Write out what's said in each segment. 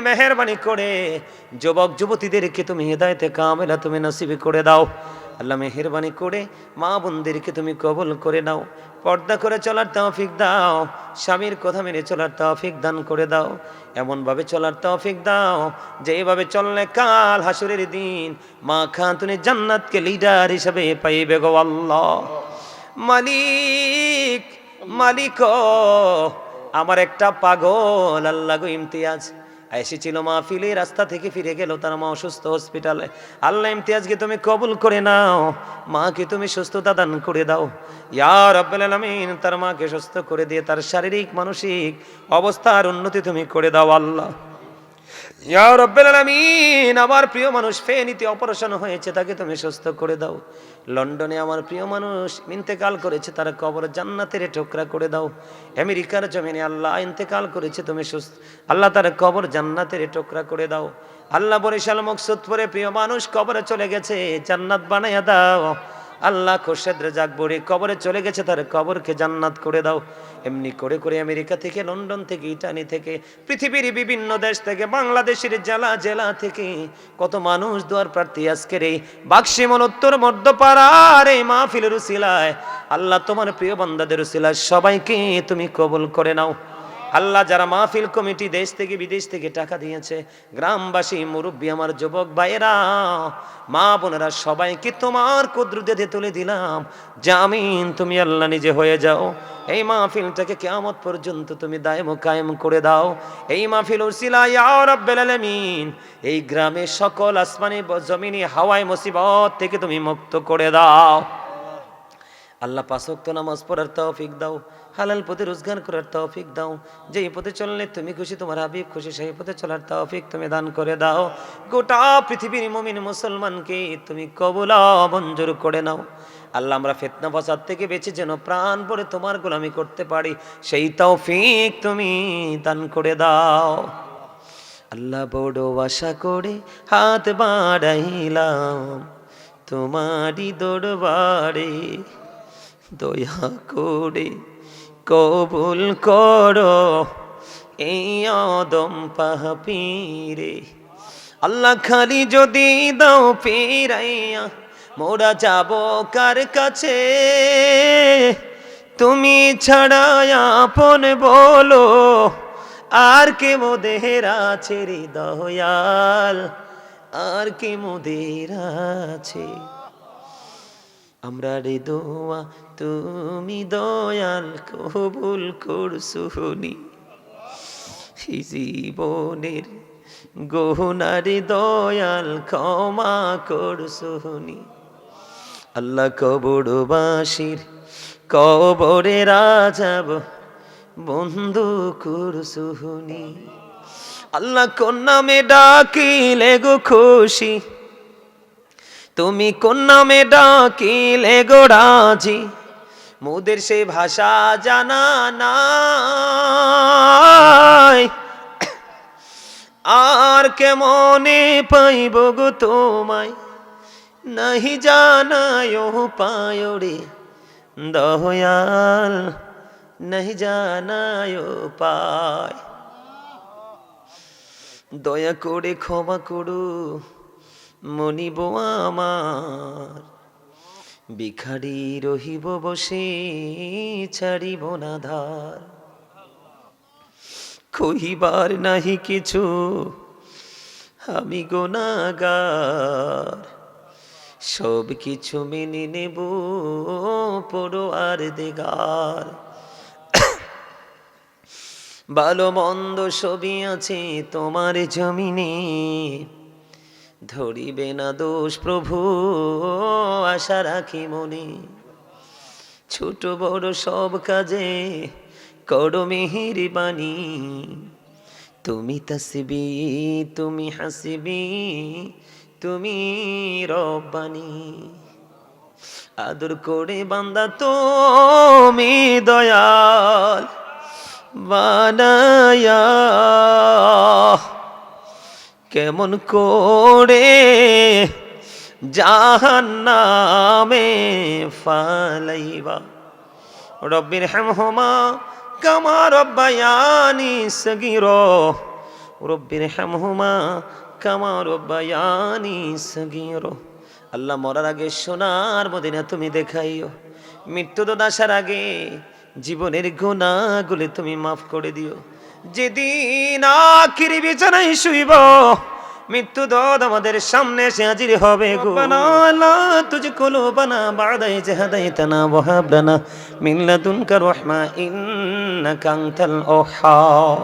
মেহেরবানি করে। যুবক, যুবতীদেরকে তুমি হেদায়েতে কামেলা তুমি নসিব করে দাও। আল্লাহ মেহেরবানি করে মা বোনদেরকে তুমি কবুল করে নাও। পর্দা করে চলার তৌফিক দাও। স্বামীর কথা মেনে চলার তৌফিক দান করে দাও। এমনভাবে চলার তৌফিক দাও যেভাবে চললে কাল হাসুরের দিন মা খাতুনের জান্নাতকে লিডার হিসাবে পাইবে গো আল্লাহ। মালিক মালিক আমার একটা পাগল, আল্লাহ গো, ইমতিয়াজ। এসেছিল মা ফিলে রাস্তা থেকে ফিরে গেল তার মা অসুস্থ হসপিটালে। আল্লাহ ইমতিয়াজকে তুমি কবুল করে নাও, মাকে তুমি সুস্থতা দান করে দাও। ইয়ার রব্বুল আলমিন, তার মাকে সুস্থ করে দিয়ে তার শারীরিক, মানসিক অবস্থার উন্নতি তুমি করে দাও, আল্লাহ। আমার প্রিয় মানুষ ফেনীতে অপারেশন হয়েছে, তাকে তুমি সুস্থ করে দাও। লন্ডনে আমার প্রিয় মানুষ ইন্তেকাল করেছে, তার কবর জান্নাতের ঠোকরা করে দাও। আমেরিকার জমিনে আল্লাহ ইন্তেকাল করেছে, তুমি সুস্থ, আল্লাহ তার কবর জান্নাতের ঠোকরা করে দাও। আল্লাহ বরিশাল, মকসুদপুরে প্রিয় মানুষ কবরে চলে গেছে, জান্নাত বানাইয়া দাও। আল্লাহ খোরশেদ রেজাক বড়ি কবরে চলে গেছে, তার কবরকে জান্নাত করে দাও। এমনি করে করে আমেরিকা থেকে, লন্ডন থেকে, ইটালি থেকে, পৃথিবীর বিভিন্ন দেশ থেকে, বাংলাদেশের জেলা জেলা থেকে কত মানুষ দুয়ার প্রার্থী আজকের এই বাক্সিমল উত্তর মধ্যপাড়ার এই মাহফিলের উসিলায়। আল্লাহ তোমার প্রিয় বান্দাদের উসিলায় সবাইকে তুমি কবুল করে নাও। আল্লাহ যারা মাহফিল কমিটি দেশ থেকে বিদেশ থেকে টাকা দিয়েছে, গ্রামবাসী, মুরব্বী, আমার যুবক ভাইয়েরা, মা বোনেরা, সবাইকে তোমার কুদ্রুতে তুলে দিলাম। জামিন, তুমি আল্লাহ নিজে হয়ে যাও। এই মাহফিলটাকে কেমত পর্যন্ত তুমি দায়ম কায়েম করে দাও। এই মাহফিল উসিলা রাব্বাল আলামিন, এই গ্রামে সকল আসমানি জমিনি হাওয়ায় মুসিবত থেকে তুমি মুক্ত করে দাও। আল্লাহ পাঁচক্ত নামাজ পড়ার তৌফিক দাও। হালাল পথে রোজগার করার তৌফিক দাও। যেই পথে চললে তুমি খুশি, তোমার হাবিব খুশি, সেই পথে চলার তৌফিক তুমি দান করে দাও। গোটা পৃথিবীর মুমিন মুসলমানকে তুমি কবলা মঞ্জুর করে নাও। আল্লাহ, আমরা ফেতনা ফসাদ থেকে বেঁচে যেন প্রাণ পড়ে তোমার গোলামি করতে পারি, সেই তৌফিক তুমি দান করে দাও। আল্লাহ, বড় আশা করে হাত বাড়াইলাম তোমারই দরবারে। দয়া করে কবুল করো। এই অদম পাপিরে আল্লাহ খালি যদি দাও ফিরাইয়া, মোরা যাব কার কাছে? তুমি ছাড়া আপন বলো, আর কে মোদের আছে রে দয়াল আর কে মোদের আছে? আমরা রে দোয়া তুমি দয়াল কবুল করছুনি জীবনের গহনারে দয়াল ক্ষমা করছুনি আল্লাহ কবরবাসীর কবরে রাজাব বন্ধু করছুনি আল্লাহ কোন নামে ডাকিলে গো খুশি? তুমি কোন নামে ডাকিলে গো রাজি? মোদের সে ভাষা জানা নাই। আর কেমনে পাইব গো তোমায়? নাহি জানায় পায় রে। দয়াল, নাহি জানায় পায় দয়া করে ক্ষমা করু মনিব আমার। ভিখারি রহিব বসে, ছাড়িব না ধার। কহিবার নাহি কিছু, আমি গোনাগার সব কিছু মেনে নেব, পড়ো আর দেগার। ভালো মন্দ সবই আছে তোমার জমিনে। ধরিবে না দোষ প্রভু, আশা রাখি মনে। ছোট বড় সব কাজে করো মেহের বাণী। তুমি তাসবি, তুমি হাসিবি, তুমি রব্বানি। আদর করে বান্দা তুমি দয়াল, বানায়া কেমন করে জাহান্নামে ফালাইবা। রব্বির হেমহমা কামা রব্বায়ানি সগীরা। রব্বির হামহুমা কামা রব্বায়ানি সগীরা। আল্লাহ মরার আগে, সোনার মদিনা তুমি দেখাইও। মৃত্যু দাসার আগে, জীবনের গুণাগুলি তুমি মাফ করে দিও। যেদিন আখিরি বিছানায় শুইব মৃত্যু দদ আমাদের সামনে এসে হাজির হবে গো বানালা তুঝে কোলো বানা বাদাই জাহাদাই তানা ওয়াহাবলানা মিন লাদুনকা রাহমা ইন্নাকা আনতাল ওহাব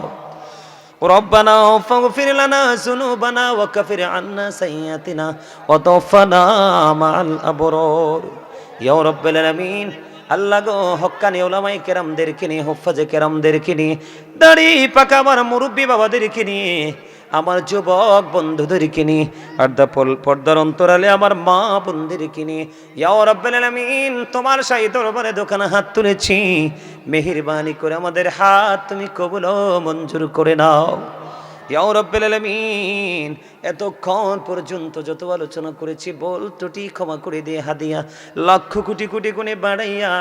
ربنا فاغفر لنا ذنوبنا وكفر عنا سيئاتنا وتوفنا مع الأبرار يا رب العالمين আল্লাহ গো, হক্কানি ওলামাই কেরামদেরকে নিয়ে, হফাজে কেরামদেরকে নিয়ে, দাড়ি পাকা আমার মুরব্বী বাবাদেরকে নিয়ে, আমার যুবক বন্ধুদেরকে নিয়ে আর্দা পর্দার অন্তরালে আমার মা বোনদেরকে নিয়ে, ইয়া রব্বাল আলামিন, তোমার সাই দরবারে দোকানে হাত তুলেছি। মেহেরবানি করে আমাদের হাত তুমি কবুল মঞ্জুর করে নাও। ইয়া রব্বাল আলামিন, এতক্ষণ পর্যন্ত যত আলোচনা করেছি, বল ত্রুটি ক্ষমা করে দিয়ে হাদিয়া। লক্ষ কোটি কোটি গুণে বাড়াইয়া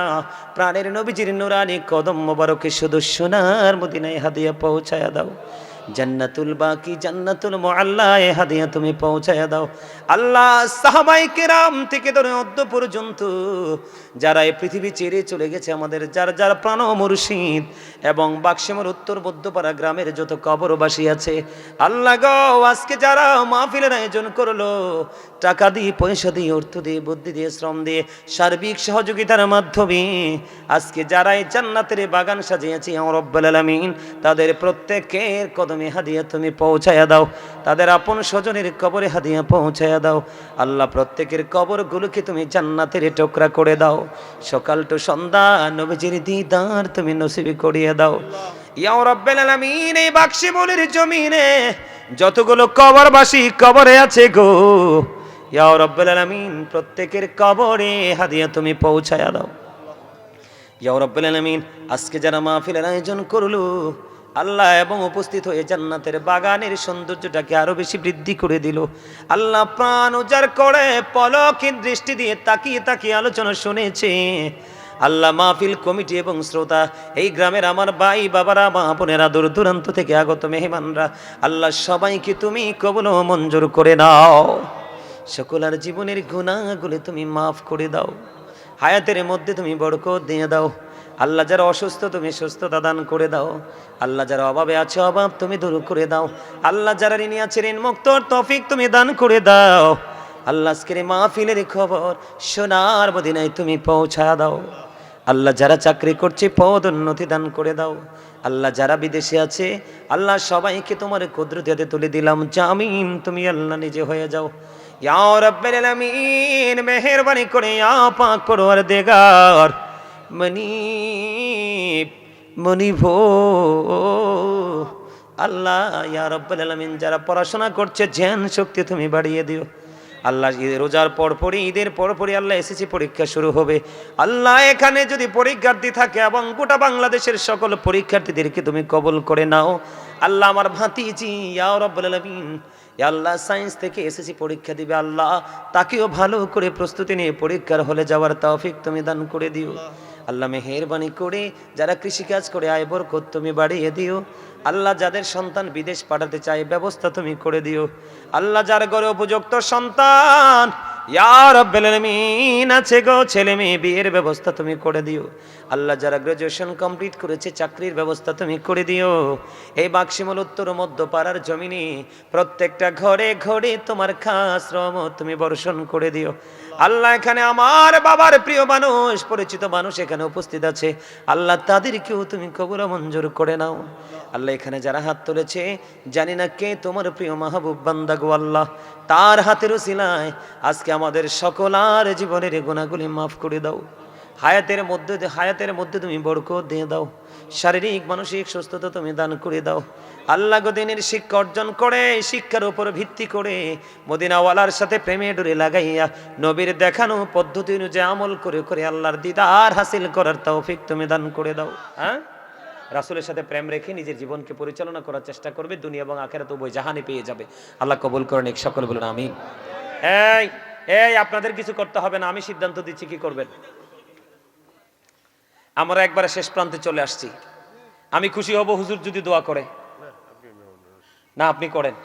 প্রাণের নবীজির নুরানি কদম মোবারকে শুধু সোনার মদিনায় হাদিয়া পৌঁছায়া দাও। জান্নাতুল বাকি, জান্নাতুল মুআল্লায় হাদিয়া তুমি পৌঁছায়া দাও। আল্লাহ সাহাবাই কেরাম থেকে ধরে অদ্য পর্যন্ত যারা এই পৃথিবী ছেড়ে চলে গেছে আমাদের, যার যার প্রাণ মুর্শিদ এবং বাক্সিমর উত্তর বৌদ্ধপাড়া গ্রামের যত কবরবাসী আছে, আল্লাহ গো, আজকে যারা মাহফিলের আয়োজন করল, টাকা দিয়ে, পয়সা দিয়ে, অর্থ দিয়ে, বুদ্ধি দিয়ে, শ্রম দিয়ে, সার্বিক সহযোগিতার মাধ্যমে আজকে যারা এই জান্নাতের বাগান সাজিয়েছি আমার রব্বুল আলামিন, তাদের প্রত্যেকের কদমে হাদিয়া তুমি পৌঁছায়া দাও। তাদের আপন স্বজনের কবরে হাদিয়া পৌঁছায়া দাও। আল্লাহ প্রত্যেকের কবরগুলোকে তুমি জান্নাতের টুকরা করে দাও। সকাল টু সন্ধ্যা, নবীজির দিদার তুমি নসিবি করিয়ে দাও। ইয়া রব্বুল আলামিন, এই বাক্সি বলির জমিনে যতগুলো কবরবাসী কবরে আছে গো ইয়াও রব্বুল আলামিন, প্রত্যেকের কবরে হাদিয়া তুমি পৌঁছায়া দাও। ইয়া রব্বুল আলামিন, আজকে যারা মাহফিলের আয়োজন করল আল্লাহ এবং উপস্থিত হয়ে জান্নাতের বাগানের সৌন্দর্যটাকে আরও বেশি বৃদ্ধি করে দিল। আল্লাহ প্রাণ উজাড় করে পলকের দৃষ্টি দিয়ে তাকিয়ে তাকিয়ে আলোচনা শুনেছে। আল্লাহ মাহফিল কমিটি এবং শ্রোতা, এই গ্রামের আমার ভাই, বাবারা, মা বোনেরা দূর দূরান্ত থেকে আগত মেহমানরা, আল্লাহ সবাইকে তুমি কবল মঞ্জুর করে নাও। সকলার জীবনের গুণাগুলি তুমি মাফ করে দাও। হায়াতের মধ্যে তুমি বরকত দিয়ে দাও। আল্লাহ যারা অসুস্থ, তুমি সুস্থতা দান করে দাও। আল্লাহ যারা অভাবে আছে, অভাব তুমি দূর করে দাও। আল্লাহ যারা ঋণী আছে, ঋণ মুক্ত তফিক তুমি দান করে দাও। আল্লাহ আজকের মাহফিলের খবর সোনার মদিনায় তুমি পৌঁছা দাও। আল্লাহ যারা চাকরি করছে, পদ উন্নতি দান করে দাও। আল্লাহ যারা বিদেশে আছে, আল্লাহ সবাইকে তোমার কুদরতিতে তুলে দিলাম। জামিন তুমি আল্লাহ নিজে হয়ে যাও। ইয়া রাব্বাল আলামিন, মেহেরবানি করে ইয়া পাক পরওয়ার দেগার মনিব মনিভো আল্লাহ, ইয়া আলামিন, যারা পড়াশোনা করছে জ্ঞান শক্তি তুমি বাড়িয়ে দিও। আল্লাহ রোজার পরপরই, ঈদের পরপরই আল্লাহ এসেছি পরীক্ষা শুরু হবে। আল্লাহ, এখানে যদি পরীক্ষার্থী থাকে এবং গোটা বাংলাদেশের সকল পরীক্ষার্থীদেরকে তুমি কবল করে নাও। আল্লাহ, আমার ভাতিজি, ইয়া রাব্বুল আল্লাহ, সায়েন্স থেকে এসেছি পরীক্ষা দিবে। আল্লাহ, তাকেও ভালো করে প্রস্তুতি নিয়ে পরীক্ষার হলে যাওয়ার তৌফিক তুমি দান করে দিও। আল্লাহ মেহেরবানি করে, যারা কৃষিকাজ করে, আয় বরকত তুমি বাড়িয়ে দিও। আল্লাহ যাদের সন্তান বিদেশ পাঠাতে চায়, ব্যবস্থা তুমি করে দিও। আল্লাহ যার ঘরে উপযুক্ত সন্তান ইয়ার আছে গো ছেলে মেয়ে, বিয়ের ব্যবস্থা তুমি করে দিও। আল্লাহ যারা গ্রাজুয়েশন কমপ্লিট করেছে, চাকরির ব্যবস্থা তুমি করে দিও। এই বাক্সিমল উত্তর মধ্য পাড়ার জমিনে প্রত্যেকটা ঘরে ঘরে তোমার খাস রম তুমি বর্ষণ করে দিও। আল্লাহ এখানে আমার বাবার প্রিয় মানুষ, পরিচিত মানুষ এখানে উপস্থিত আছে। আল্লাহ তাদেরকেও তুমি কবুল মঞ্জুর করে নাও। আল্লাহ এখানে যারা হাত তুলেছে, জানি না কে তোমার প্রিয় মাহবুব বান্দা আল্লাহ। তার হাতেরও সিলায় আজকে আমাদের সকলার জীবনের গুণাগুলি মাফ করে দাও। হায়াতের মধ্যে হায়াতের মধ্যে তুমি বরকত দিয়ে দাও। শারীরিক, মানসিক সুস্থতা তুমি দান করে দাও। আল্লাহ গদিনের শিক্ষা অর্জন করে শিক্ষার উপর ভিত্তি করে মদিনাওয়ালার সাথে প্রেমে ডোরে লাগাইয়া নবীর দেখানো পদ্ধতি অনুযায়ী আমল করে করে আল্লাহর দিদার হাসিল করার তৌফিক তুমি দান করে দাও। হ্যাঁ? রাসুলের সাথে প্রেম রেখে নিজের জীবনকে পরিচালনা করার চেষ্টা করবে, দুনিয়া এবং আখেরাত উভয় জাহানে পেয়ে যাবে। আল্লাহ কবুল করেন, এক সকল বলুন আমি এই এই, আপনাদের কিছু করতে হবে না, আমি সিদ্ধান্ত দিচ্ছি কি করবেন। আমরা একবারে শেষ প্রান্তে চলে আসছি। আমি খুশি হব, হুজুর যদি দোয়া করে। না, আপনি করেন।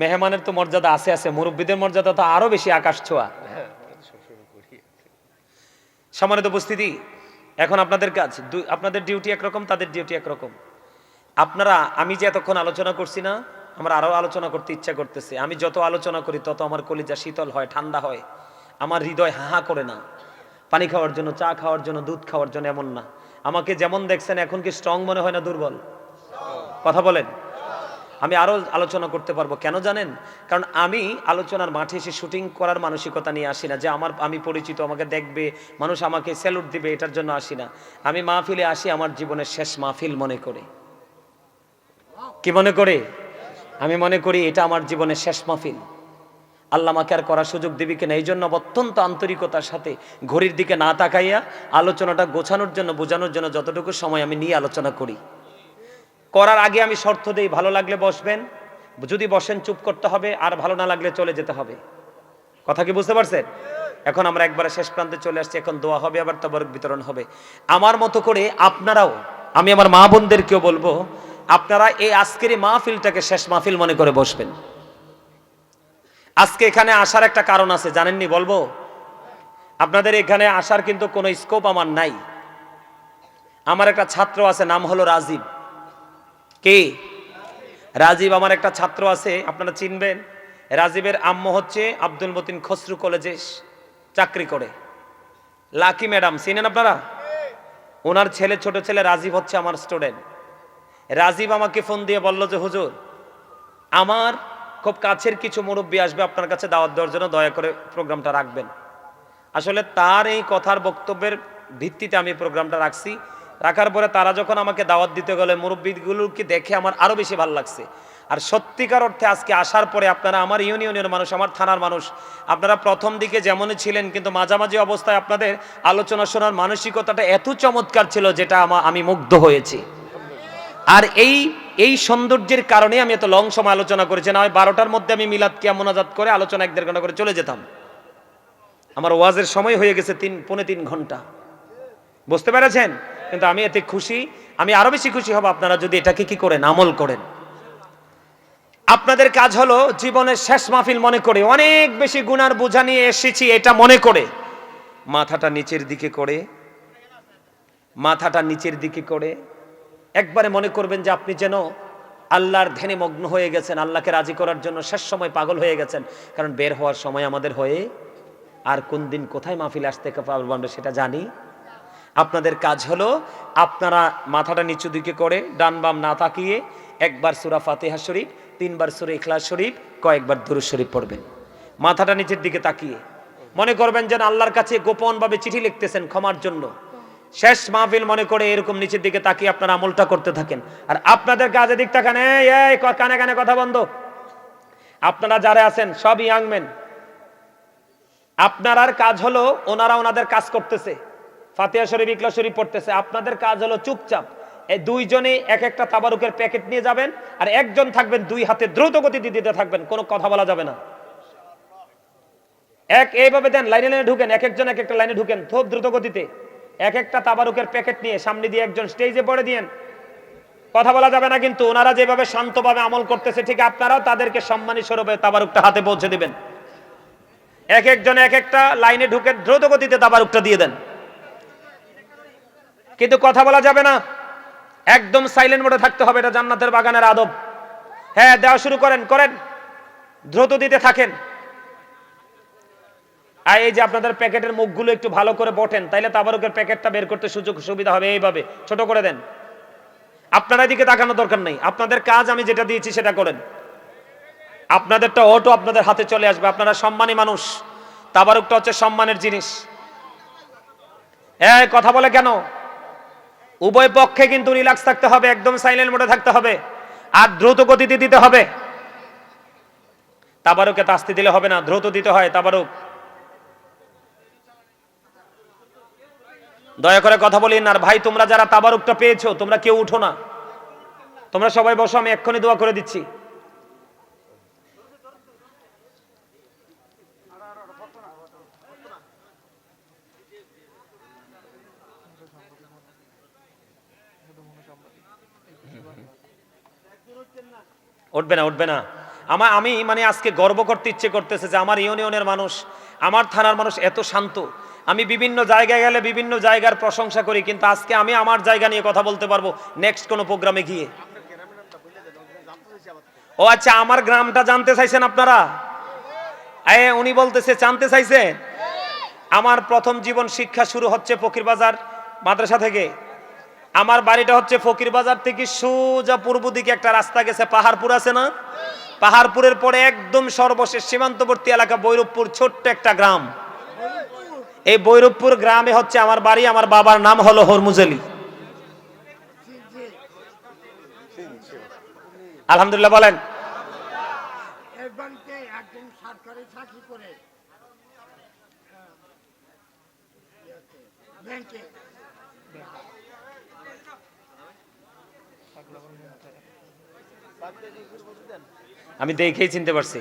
মেহমানের তো মর্যাদা আছে আছে, মুরব্বীদের মর্যাদা তো আরও বেশি আকাশ ছোঁয়া। সম্মানিত উপস্থিতি, এখন আপনাদের কাজ। আপনাদের ডিউটি একরকম, তাদের ডিউটি একরকম। আপনারা, আমি যে এতক্ষণ আলোচনা করছি না, আমার আরও আলোচনা করতে ইচ্ছা করতেছে। আমি যত আলোচনা করি, তত আমার কলিজা শীতল হয়, ঠান্ডা হয়। আমার হৃদয় হাহা করে না। পানি খাওয়ার জন্য, চা খাওয়ার জন্য, দুধ খাওয়ার জন্য এমন না। আমাকে যেমন দেখছেন, এখন কি স্ট্রং মনে হয় না দুর্বল? কথা বলেন। আমি আরও আলোচনা করতে পারব। কেন জানেন? কারণ আমি আলোচনার মাঠে এসে শুটিং করার মানসিকতা নিয়ে আসি না। যে আমার, আমি পরিচিত, আমাকে দেখবে, মানুষ আমাকে স্যালুট দিবে, এটার জন্য আসি না। আমি মাহফিলে আসি, আমার জীবনের শেষ মাহফিল মনে করে। কি মনে করে? আমি মনে করি এটা আমার জীবনের শেষ মাহফিল। আল্লাহ আমাকে আর করার সুযোগ দিবি কিনা? এই জন্য অত্যন্ত আন্তরিকতার সাথে ঘড়ির দিকে না তাকাইয়া আলোচনাটা গোছানোর জন্য, বোঝানোর জন্য যতটুকু সময় আমি নিয়ে আলোচনা করি। করার আগে আমি শর্ত দেই, ভালো লাগলে বসবেন, যদি বসেন চুপ করতে হবে, আর ভালো না লাগলে চলে যেতে হবে। কথা কি বুঝতে পারছেন? এখন আমরা একবারে শেষ প্রান্তে চলে আসছি, এখন দোয়া হবে, আবার তবরক বিতরণ হবে। আমার মতো করে আপনারাও, আমি আমার মা বোনদেরকেও বলব, আপনারা এই আজকের এই মাহফিলটাকে শেষ মাহফিল মনে করে বসবেন। আজকে এখানে আসার একটা কারণ আছে, জানেননি বলব? আপনাদের এখানে আসার কিন্তু কোনো স্কোপ আমার নাই। আমার একটা ছাত্র আছে, নাম হলো রাজীব। কে? রাজীব আমার একটা ছাত্র আছে, আপনারা চিনবেন। রাজীবের আম্মু হচ্ছে আব্দুল মতিন খসরু কলেজে চাকরি করে। লাকি ম্যাডাম, চিনেন আপনারা? ওনার ছেলে, ছোট ছেলে রাজীব হচ্ছে আমার স্টুডেন্ট রাজীব আমাকে ফোন দিয়ে বলল যে, হুজুর, আমার খুব কাছের কিছু মুরব্বী আসবে আপনার কাছে দাওয়াত দেওয়ার জন্য, দয়া করে প্রোগ্রামটা রাখবেন। আসলে তার এই কথার বক্তব্যের ভিত্তিতে আমি প্রোগ্রামটা রাখছি। রাখার পরে তারা যখন আমাকে দাওয়াত দিতে গেলে মুরব্বীগুলোকে দেখে আমার আরও বেশি ভালো লাগছে। আর সত্যিকার অর্থে আজকে আসার পরে আপনারা আমার ইউনিয়নের মানুষ, আমার থানার মানুষ, আপনারা প্রথম দিকে যেমনই ছিলেন, কিন্তু মাঝামাঝি অবস্থায় আপনাদের আলোচনা শোনার মানসিকতাটা এত চমৎকার ছিল, যেটা আমি মুগ্ধ হয়েছি। আর এই এই সৌন্দর্যের কারণে আমি এত লং সময় আলোচনা করেছি, না বারোটার মধ্যে আমি মিলাদ কিয়া মোনাজাত করে আলোচনা এক দেড় ঘণ্টা করে চলে যেতাম। আমার ওয়াজের সময় হয়ে গেছে তিন, পৌনে তিন ঘণ্টা। বুঝতে পেরেছেন? কিন্তু আমি এতে খুশি, আমি আরও বেশি খুশি হব আপনারা যদি এটাকে কি করেন, আমল করেন। আপনাদের কাজ হলো জীবনের শেষ মাহফিল মনে করে, অনেক বেশি গুনার বোঝা নিয়ে এসেছি এটা মনে করে। মাথাটা নিচের দিকে করে, মাথাটা নিচের দিকে করে একবারে মনে করবেন যে আপনি যেন আল্লাহর ধ্যানে মগ্ন হয়ে গেছেন, আল্লাহকে রাজি করার জন্য শেষ সময় পাগল হয়ে গেছেন। কারণ বের হওয়ার সময় আমাদের হয়ে আর কোন দিন কোথায় মাহফিল আসতে পারব আমরা সেটা জানি। আপনাদের কাজ হলো আপনারা মাথাটা নিচু দিকে করে ডান বাম না তাকিয়ে একবার সুরা ফাতেহা শরীফ, তিনবার সুরা ইখলাস শরীফ, কয়েকবার দুরুদ শরীফ পড়বেন। মাথাটা নিচের দিকে তাকিয়ে। মনে করবেন যেন আল্লাহর কাছে গোপনভাবে চিঠি লিখতেছেন ক্ষমার জন্য। শেষ মাহফিল মনে করে এরকম নিচের দিকে তাকিয়ে আপনারা আমলটা করতে থাকেন। আর আপনাদের কাজে দিক ক- কানে কানে কথা বন্ধ। আপনারা যারা আছেন, সব ইয়াংম্যান আপনার আর কাজ হলো ওনারা ওনাদের কাজ করতেছে। ফাতিহা শরীফ, ইকলা শরীফ পড়তেছে। আপনাদের কাজ হলো চুপচাপ। এই দুইজনে এক একটা তাবারুকের প্যাকেট নিয়ে যাবেন আর একজন থাকবেন দুই হাতে দ্রুত গতিতে দিতে থাকবেন। কোনো কথা বলা যাবে না। এক, এইভাবে দেন, লাইনে লাইনে ঢুকেন, এক একজন এক একটা লাইনে ঢুকেন খুব দ্রুত গতিতে। এক একটা তাবারুকের প্যাকেট নিয়ে সামনে দিয়ে একজন স্টেজে পড়ে দিয়েন। কথা বলা যাবে না, কিন্তু ওনারা যেভাবে শান্তভাবে আমল করতেছে, ঠিক আপনারাও তাদেরকে সম্মানী স্বরূপে তাবারুকটা হাতে পৌঁছে দিবেন। এক একজন এক একটা লাইনে ঢুকে দ্রুত গতিতে তাবারুকটা দিয়ে দেন। কিন্তু কথা বলা যাবে না, একদম সাইলেন্ট মোডে থাকতে হবে, এটা জান্নাতের বাগানের আদব। হ্যাঁ দেওয়া শুরু করেন করেন। দ্রুত দিতে থাকেন। আর এই যে আপনাদের প্যাকেটের মুখগুলো একটু ভালো করে বটেন, তাইলে তাবারুকের প্যাকেটটা বের করতে সুযোগ সুবিধা হবে এইভাবে। ছোট করে দেন। আপনারা এদিকে তাকানোর দরকার নেই। আপনাদের কাজ আমি যেটা দিয়েছি সেটা করেন। আপনাদেরটা অটো আপনাদের হাতে চলে আসবে। আপনারা সম্মানী মানুষ। তাবারুকটা হচ্ছে সম্মানের জিনিস। হ্যাঁ কথা বলে কেন? উভয় পক্ষে কিন্তু রিল্যাক্স থাকতে হবে, একদম সাইলেন্ট মোডে থাকতে হবে। আর দ্রুত গতিতে দিতে হবে। তাবারুকে তাস্তি দিলে হবে না। দ্রুত দিতে হয় তাবারুক। দয়া করে কথা বলিন, আর ভাই, তোমরা যারা তাবারুকটা পেয়েছ, তোমরা কেউ উঠো না। তোমরা সবাই বসো, আমি এক্ষুনি দোয়া করে দিচ্ছি। উঠবে না উঠবে না। আমার, আমি মানে আজকে গর্ব করতে ইচ্ছে করতেছে যে আমার ইউনিয়নের মানুষ, আমার থানার মানুষ এত শান্ত। আমি বিভিন্ন জায়গায় গেলে বিভিন্ন জায়গার প্রশংসা করি, কিন্তু আজকে আমি আমার জায়গা নিয়ে কথা বলতে পারব নেক্সট কোনো প্রোগ্রামে গিয়ে। ও আচ্ছা আমার গ্রামটা জানতে চাইছেন আপনারা? এ, উনি বলতেছে, জানতে চাইছে আমার প্রথম জীবন শিক্ষা শুরু হচ্ছে ফকির বাজার মাদ্রাসা থেকে। আমার বাড়িটা হচ্ছে ফকির বাজার থেকে সোজা পূর্ব দিকে একটা রাস্তা গেছে, পাহাড়পুর আছে না? পাহাড়পুরের পরে একদম সর্বশেষ সীমান্তবর্তী এলাকা বৈরবপুর, ছোট্ট একটা গ্রাম। এই বৈরবপুর গ্রামে হচ্ছে আমার বাড়ি, আমার বাবার নাম হলো হরমুজলি আলহামদুলিল্লাহ, বলেন এই বাড়িতে একজন সরকারি চাকরি করে আহ, ইয়েতে, ব্যাংকে আমি দেখেই চিনতে পারছি।